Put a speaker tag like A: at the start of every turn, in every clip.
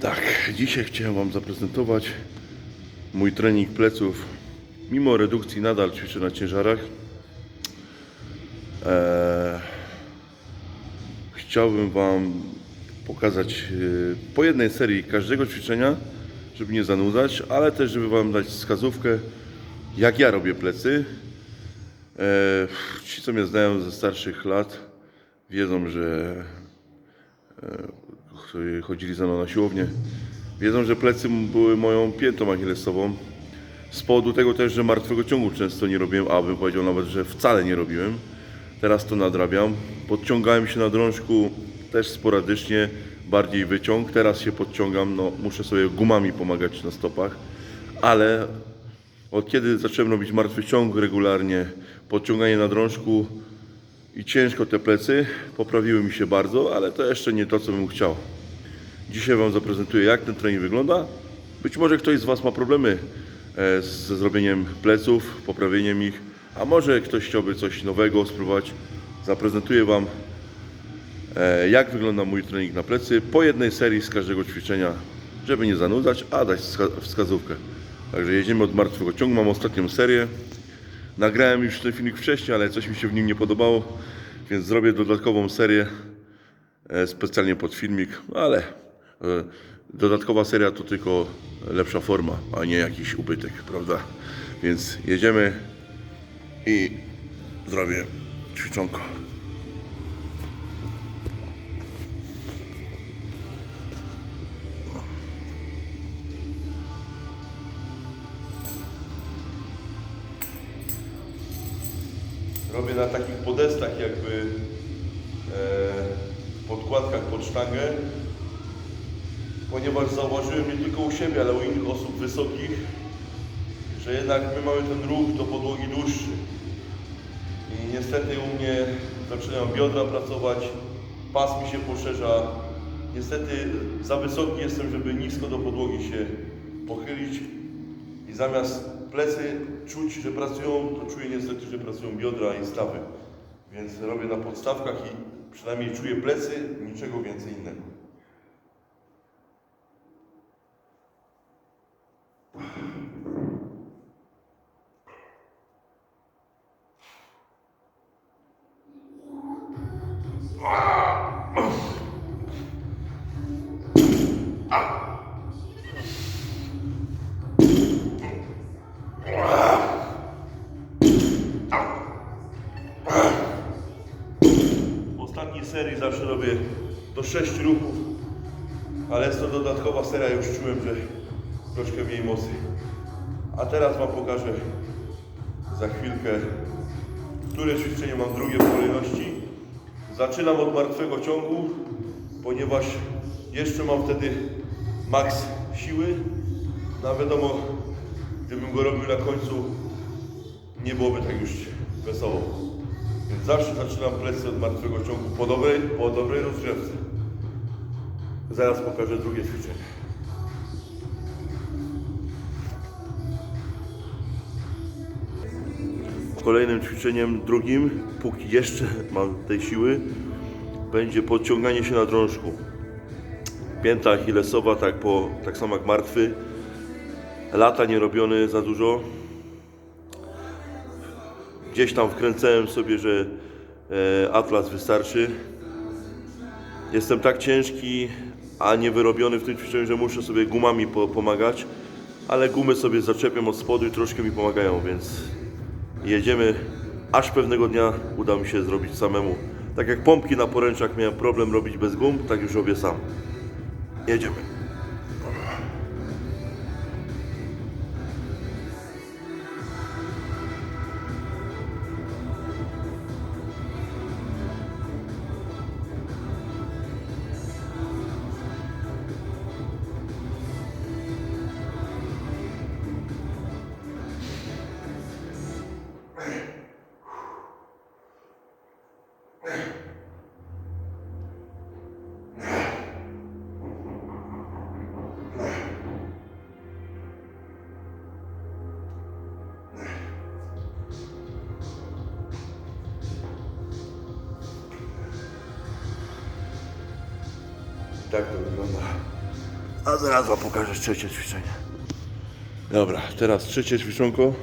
A: Tak, dzisiaj chciałem Wam zaprezentować mój trening pleców. Mimo redukcji nadal ćwiczę na ciężarach. Eee, chciałbym Wam pokazać e, po jednej serii każdego ćwiczenia, żeby nie zanudzać, ale też żeby Wam dać wskazówkę, jak ja robię plecy. Eee, ci, co mnie znają ze starszych lat, wiedzą, że którzy chodzili ze mną na siłownię, wiedzą, że plecy były moją piętą achillesową. Z powodu tego też, że martwego ciągu często nie robiłem, a bym powiedział nawet, że wcale nie robiłem. Teraz to nadrabiam. Podciągałem się na drążku też sporadycznie, bardziej wyciąg. Teraz się podciągam, no muszę sobie gumami pomagać na stopach, ale od kiedy zacząłem robić martwy ciąg regularnie, podciąganie na drążku, i ciężko te plecy, poprawiły mi się bardzo, ale to jeszcze nie to, co bym chciał. Dzisiaj Wam zaprezentuję, jak ten trening wygląda. Być może ktoś z Was ma problemy e, ze zrobieniem pleców, poprawieniem ich, a może ktoś chciałby coś nowego spróbować. Zaprezentuję Wam, e, jak wygląda mój trening na plecy po jednej serii z każdego ćwiczenia, żeby nie zanudzać, a dać wska- wskazówkę. Także jedziemy od martwego ciągu. Mam ostatnią serię. Nagrałem już ten filmik wcześniej, ale coś mi się w nim nie podobało, więc zrobię dodatkową serię e, specjalnie pod filmik, ale dodatkowa seria to tylko lepsza forma, a nie jakiś ubytek, prawda? Więc jedziemy i zrobię ćwiczonko. Robię na takich podestach jakby e, podkładkach pod sztangę, ponieważ zauważyłem nie tylko u siebie, ale u innych osób wysokich, że jednak my mamy ten ruch do podłogi dłuższy. I niestety u mnie zaczynają biodra pracować, pas mi się poszerza. Niestety za wysoki jestem, żeby nisko do podłogi się pochylić i zamiast plecy czuć, że pracują, to czuję niestety, że pracują biodra i stawy. Więc robię na podstawkach i przynajmniej czuję plecy, niczego więcej innego. Serii zawsze robię do 6 ruchów, ale jest to dodatkowa seria, już czułem, że troszkę mniej mocy. A teraz Wam pokażę za chwilkę, które ćwiczenie mam drugie w kolejności. Zaczynam od martwego ciągu, ponieważ jeszcze mam wtedy maks siły. No a wiadomo, gdybym go robił na końcu, nie byłoby tak już wesoło. Więc zawsze zaczynam plecy od martwego ciągu po dobrej, po dobrej rozgrzewce. Zaraz pokażę drugie ćwiczenie. Kolejnym ćwiczeniem, drugim, póki jeszcze mam tej siły, będzie podciąganie się na drążku. Pięta achillesowa, tak, po, tak samo jak martwy. Lata nie robiony za dużo, Gdzieś tam wkręcałem sobie, że e, atlas wystarczy. Jestem tak ciężki, a nie wyrobiony w tym ćwiczeniu, że muszę sobie gumami po, pomagać, ale gumy sobie zaczepiam od spodu i troszkę mi pomagają, więc jedziemy, aż pewnego dnia uda mi się zrobić samemu. Tak jak pompki na poręczach miałem problem robić bez gum, tak już robię sam. Jedziemy. Tak to wygląda. A zaraz wam pokażę trzecie ćwiczenie. Dobra, teraz trzecie ćwiczonko.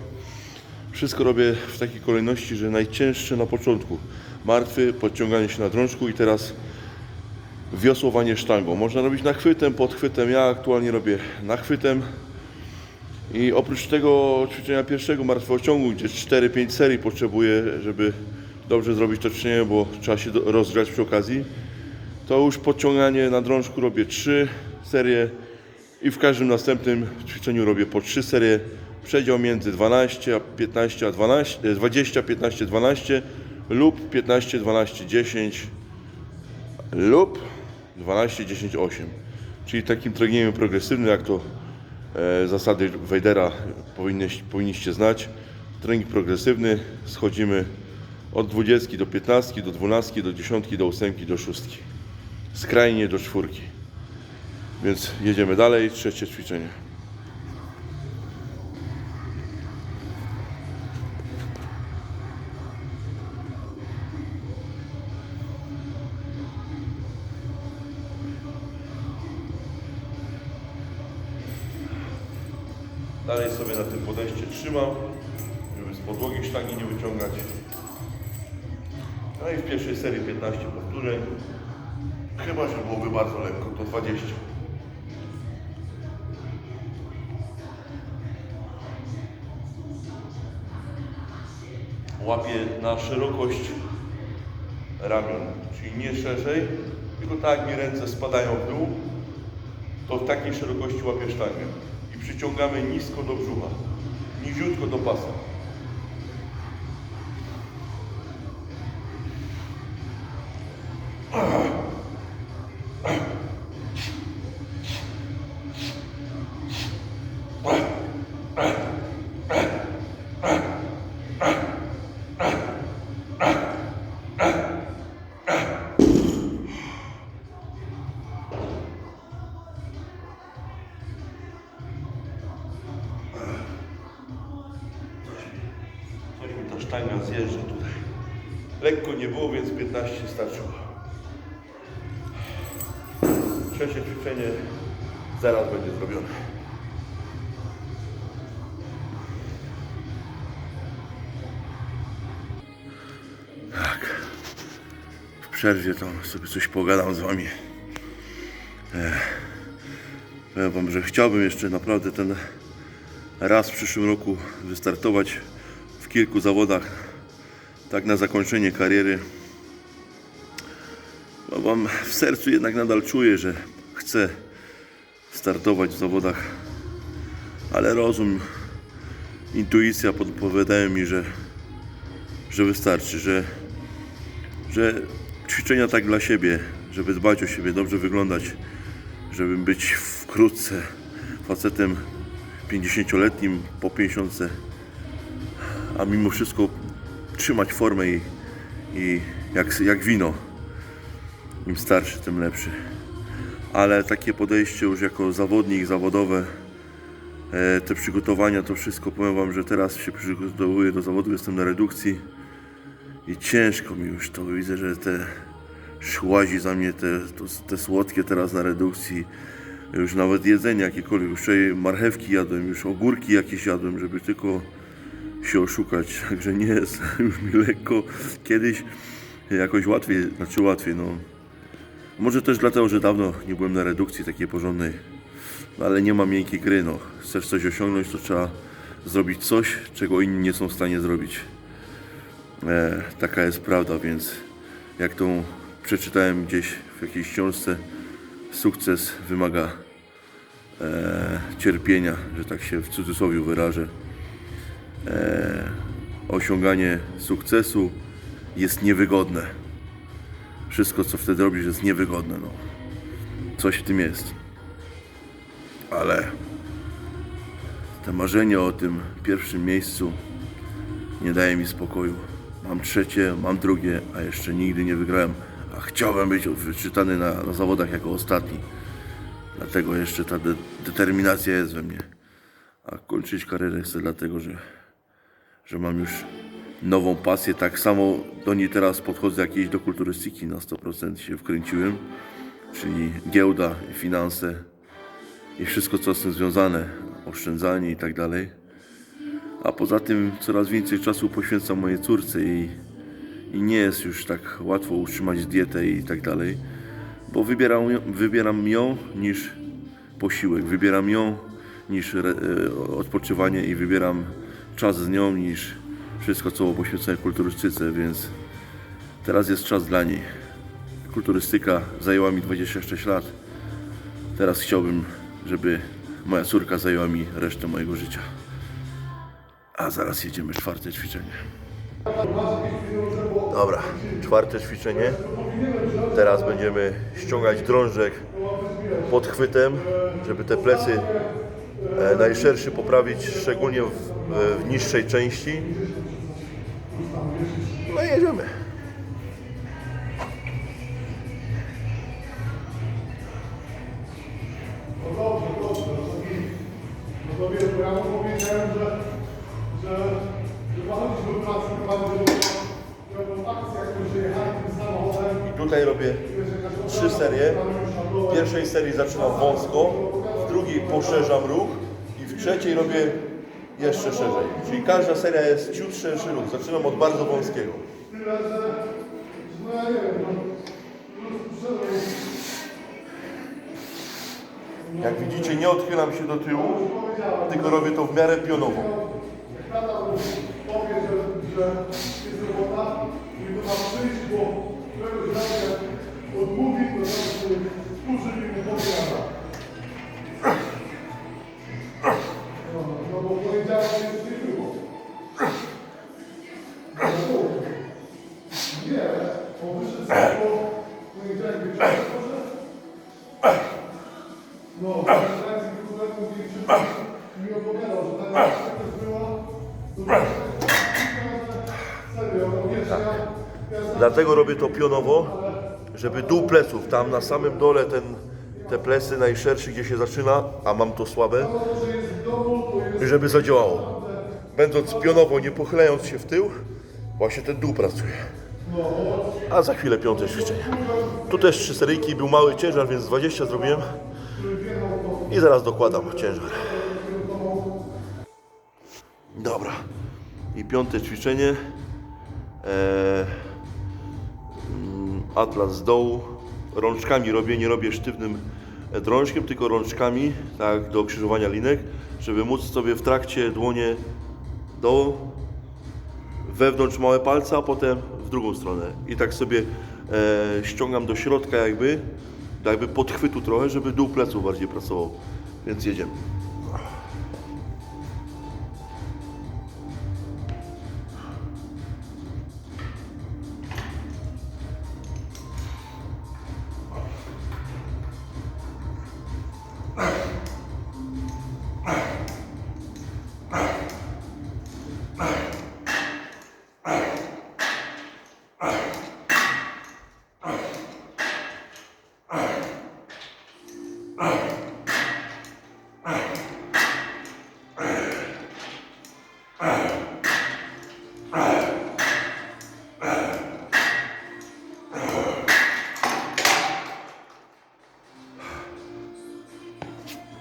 A: Wszystko robię w takiej kolejności, że najcięższe na początku. Martwy, podciąganie się na drążku i teraz wiosłowanie sztangą. Można robić nachwytem, podchwytem. Ja aktualnie robię nachwytem. I oprócz tego ćwiczenia pierwszego martwego ciągu, gdzie 4-5 serii potrzebuję, żeby dobrze zrobić to ćwiczenie, bo trzeba się rozgrzać przy okazji, to już podciąganie na drążku robię 3 serie i w każdym następnym ćwiczeniu robię po 3 serie. Przedział między 12 a 15 a 12, e, 20, 15, 12 lub 15, 12, 10 lub 12, 10, 8. Czyli takim treningiem progresywnym, jak to e, zasady Wejdera powinniście, powinniście znać. Trening progresywny, schodzimy od 20 do 15, do 12, do 10, do 8, do 6. Skrajnie do czwórki. Więc jedziemy dalej, trzecie ćwiczenie. Dalej sobie na tym podejście trzymam, żeby z podłogi sztangi nie wyciągać. No i w pierwszej serii 15 powtórzeń. Chyba, że byłoby bardzo lekko, to 20. Łapię na szerokość ramion, czyli nie szerzej, tylko tak jak mi ręce spadają w dół, to w takiej szerokości łapię sztangę i przyciągamy nisko do brzucha, niziutko do pasa. Tak. W przerwie tam sobie coś pogadam z wami. Powiem wam, że chciałbym jeszcze naprawdę ten raz w przyszłym roku wystartować w kilku zawodach, tak na zakończenie kariery. Bo mam w sercu jednak nadal czuję, że chcę startować w zawodach, ale rozum, intuicja podpowiadają mi, że, że wystarczy, że, że ćwiczenia tak dla siebie, żeby dbać o siebie, dobrze wyglądać, żeby być wkrótce facetem 50-letnim po 50, a mimo wszystko trzymać formę i, i jak, jak wino. Im starszy, tym lepszy. Ale takie podejście już jako zawodnik, zawodowe, te przygotowania, to wszystko powiem Wam, że teraz się przygotowuję do zawodu, jestem na redukcji i ciężko mi już to. Widzę, że te szłazi za mnie, te, te słodkie teraz na redukcji. Już nawet jedzenie jakiekolwiek, już marchewki jadłem, już ogórki jakieś jadłem, żeby tylko się oszukać. Także nie jest już mi lekko. Kiedyś jakoś łatwiej, znaczy łatwiej, no. Może też dlatego, że dawno nie byłem na redukcji takiej porządnej. No, ale nie ma miękkiej gry, no. Chcesz coś osiągnąć, to trzeba zrobić coś, czego inni nie są w stanie zrobić. E, taka jest prawda, więc jak tą przeczytałem gdzieś w jakiejś książce, sukces wymaga e, cierpienia, że tak się w cudzysłowie wyrażę. E, osiąganie sukcesu jest niewygodne. Wszystko, co wtedy robisz, jest niewygodne. No. Coś w tym jest. Ale te marzenie o tym pierwszym miejscu nie daje mi spokoju. Mam trzecie, mam drugie, a jeszcze nigdy nie wygrałem. A chciałbym być wyczytany na, na zawodach jako ostatni. Dlatego jeszcze ta de- determinacja jest we mnie. A kończyć karierę chcę dlatego, że, że mam już nową pasję. Tak samo do niej teraz podchodzę jakiejś do kulturystyki. Na 100% się wkręciłem. Czyli giełda finanse. i wszystko co z tym związane, oszczędzanie i tak dalej. A poza tym coraz więcej czasu poświęcam mojej córce i, i nie jest już tak łatwo utrzymać dietę i tak dalej, bo wybieram, wybieram ją niż posiłek, wybieram ją niż re, e, odpoczywanie i wybieram czas z nią niż wszystko co poświęcone kulturystyce, więc teraz jest czas dla niej. Kulturystyka zajęła mi 26 lat. Teraz chciałbym, żeby moja córka zajęła mi resztę mojego życia. A zaraz jedziemy czwarte ćwiczenie. Dobra, czwarte ćwiczenie. Teraz będziemy ściągać drążek pod chwytem, żeby te plecy najszerszy poprawić, szczególnie w, e, w niższej części. No i jedziemy.
B: Samochodem.
A: Tutaj robię trzy serie. W pierwszej serii zaczynam wąsko, w drugiej poszerzam ruch i w trzeciej robię jeszcze szerzej. Czyli każda seria jest ciut szerszy ruch. Zaczynam od bardzo wąskiego. Jak widzicie, nie odchylam się do tyłu, tylko robię to w miarę pionowo.
B: powie, że, jest robota i ma przyjść, bo
A: Dlatego robię to pionowo, żeby dół pleców, tam na samym dole ten, te plecy najszerszy, gdzie się zaczyna, a mam to słabe, żeby zadziałało. Będąc pionowo, nie pochylając się w tył, właśnie ten dół pracuje. A za chwilę piąte ćwiczenie. Tu też trzy seryjki, był mały ciężar, więc 20 zrobiłem. I zaraz dokładam ciężar. Dobra. I piąte ćwiczenie. Eee, atlas z dołu. Rączkami robię, nie robię sztywnym e, drążkiem, tylko rączkami, tak, do krzyżowania linek, żeby móc sobie w trakcie dłonie do wewnątrz małe palce, a potem w drugą stronę. I tak sobie e, ściągam do środka jakby, jakby podchwytu trochę, żeby dół pleców bardziej pracował. Więc jedziemy.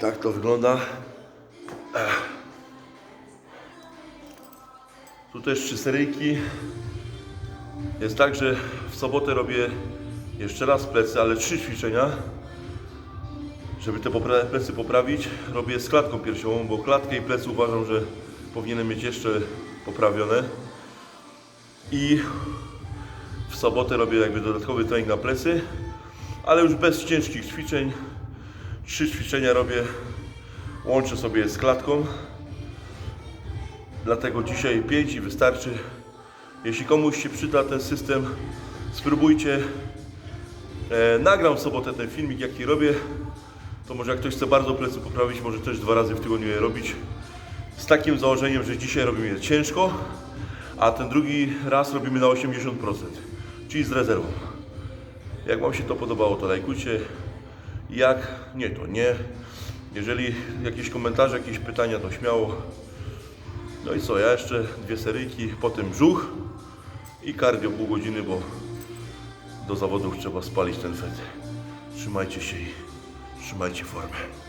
A: Tak to wygląda. Tu też trzy seryjki. Jest tak, że w sobotę robię jeszcze raz plecy, ale trzy ćwiczenia. Żeby te plecy poprawić, robię z klatką piersiową, bo klatkę i plecy uważam, że powinienem mieć jeszcze poprawione. I w sobotę robię jakby dodatkowy trening na plecy, ale już bez ciężkich ćwiczeń. Trzy ćwiczenia robię, łączę sobie z klatką. Dlatego dzisiaj 5 i wystarczy. Jeśli komuś się przyda ten system, spróbujcie. E, nagram w sobotę ten filmik, jaki robię. To może jak ktoś chce bardzo plecy poprawić, może też dwa razy w tygodniu je robić. Z takim założeniem, że dzisiaj robimy je ciężko, a ten drugi raz robimy na 80%, czyli z rezerwą. Jak Wam się to podobało, to lajkujcie. Jak nie, to nie. Jeżeli jakieś komentarze, jakieś pytania, to śmiało. No i co, ja jeszcze dwie seryjki, potem brzuch i cardio pół godziny, bo do zawodów trzeba spalić ten fet. Trzymajcie się i trzymajcie formę.